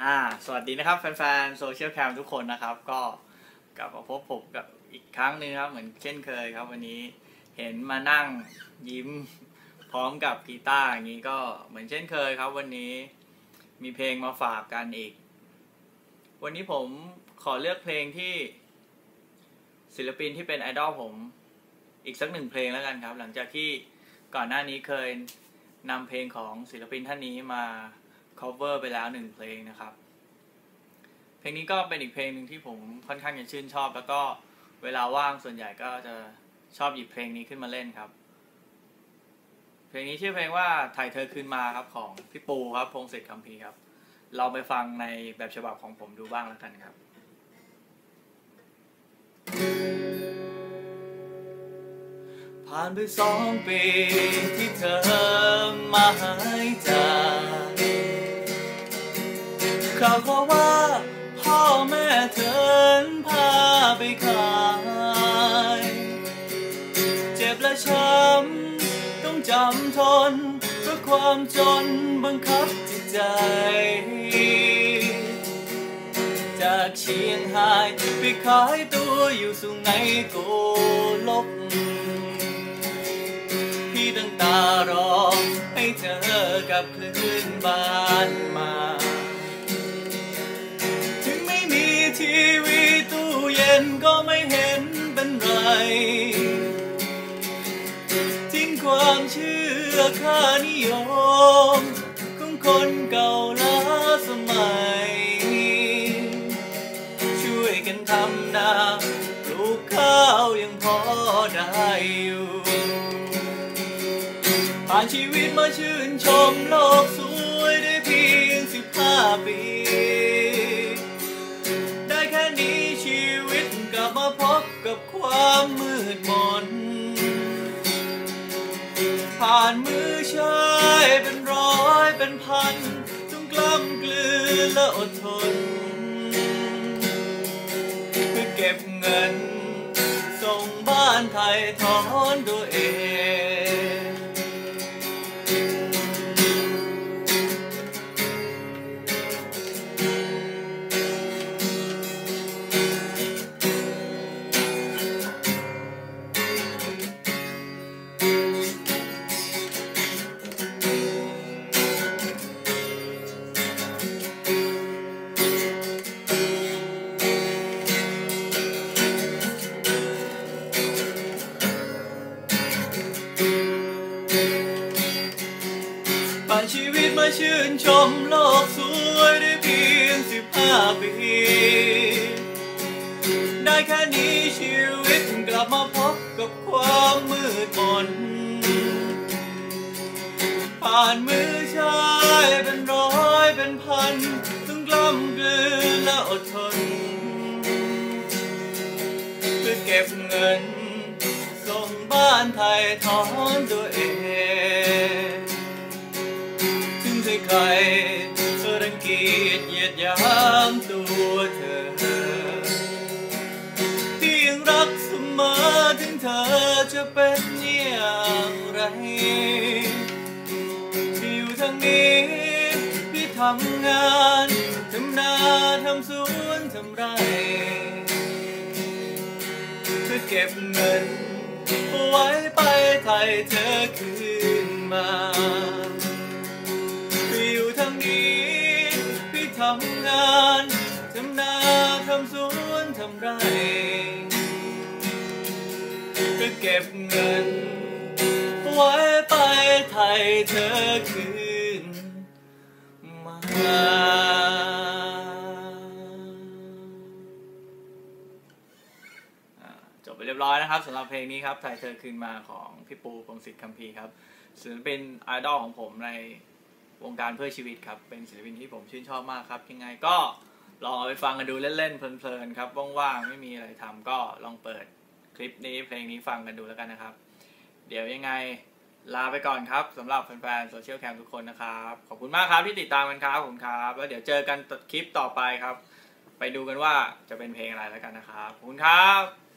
อ่าสวัสดีนะครับแฟนๆโซเชียลแคมทุกคนนะครับ ก็กลับมาพบผมกับอีกครั้งหนึ่งครับ เหมือนเช่นเคยครับ วันนี้เห็นมานั่งยิ้มพร้อมกับกีตาร์อย่างนี้ก็เหมือนเช่นเคยครับ วันนี้มีเพลงมาฝากกันอีก วันนี้ผมขอเลือกเพลงที่ศิลปินที่เป็นไอดอลผมอีกสักหนึ่งเพลงแล้วกันครับ หลังจากที่ก่อนหน้านี้เคยนำเพลงของศิลปินท่านนี้มา cover ไปแล้วหนึ่งเพลงนะครับ เพลงนี้ก็เป็นอีกเพลงหนึ่งที่ผมค่อนข้างจะชื่นชอบ แล้วก็เวลาว่างส่วนใหญ่ก็จะชอบหยิบเพลงนี้ขึ้นมาเล่นครับ เพลงนี้ชื่อเพลงว่าถ่ายเธอคืนมาครับของพี่ปูครับพงศิษฐ์คำพีครับ เราไปฟังในแบบฉบับของผมดูบ้างแล้วกันครับ ผ่านไปสองปีที่เธอมาหายจาก ข่าวขอว่า พ่อแม่เธอพาไปขาย เจ็บและช้ำต้องจำทนเพราะความจนบังคับจิตใจ จากเชียงรายไปขายตัวอยู่สุไหงโกลก พี่ตั้งตารอให้เธอกลับคลื่นบ้านมา นก็ไม่เห็นเป็นไร ทิ้งความเชื่อค่านิยมของคนเก่าล้าสมัย ช่วยกันทำนาปลูกข้าวยังพอได้อยู่ ผ่านชีวิตมาชื่นชมโลกสวยานมือชายเป็นร้อยเป็นพันต้งกล้ำกลืนและอดทน เพื่อเก็บเงิน ส่งบ้านไทยถอนด้วย ชีวิตมาชื่นชมโลกสวยได้เพียงสิบห้าปี ได้แค่นี้ชีวิตกลับมาพบกับความมืดมน ผ่านมือชายเป็นร้อยเป็นพันต้องกล้ำกลืนและอดทน เพื่อเก็บเงิน ส่งบ้านไทยถอนตัวเอง ก็รังเกียจเหยียดยามตัวเธอ ที่ยังรักเสมอถึงเธอจะเป็นอย่างไรที่อยู่ทางนี้ พี่ทำงานทำนาทำสวนทำไรเพื่อเก็บเงินไว้ไปไทยเธอคืนมา อยู่ทางนี้ำงานทำนาทำสวนทำไรเพื่อเก็บเงิน ไว้ไปไทยเธอคืนมาจบไปเรียบร้อยนะครับสำหรับเพลงนี้ครับถ่ายเธอคืนมาของพี่ปูพงศิษฐ์คัมภีครับศิลปินไอดอลของผมใน วงการเพื่อชีวิตครับ เป็นศิลปินที่ผมชื่นชอบมากครับ ยังไงก็ลองเอาไปฟังกันดูเล่นๆเพลินๆครับว่างๆไม่มีอะไรทำก็ลองเปิดคลิปนี้เพลงนี้ฟังกันดูแล้วกันนะครับ เดี๋ยวยังไงลาไปก่อนครับสำหรับแฟนๆโซเชียลแคมทุกคนนะครับ ขอบคุณมากครับที่ติดตามกันครับผมครับ แล้วเดี๋ยวเจอกันคลิปต่อไปครับ ไปดูกันว่าจะเป็นเพลงอะไรแล้วกันนะครับขอบคุณครับ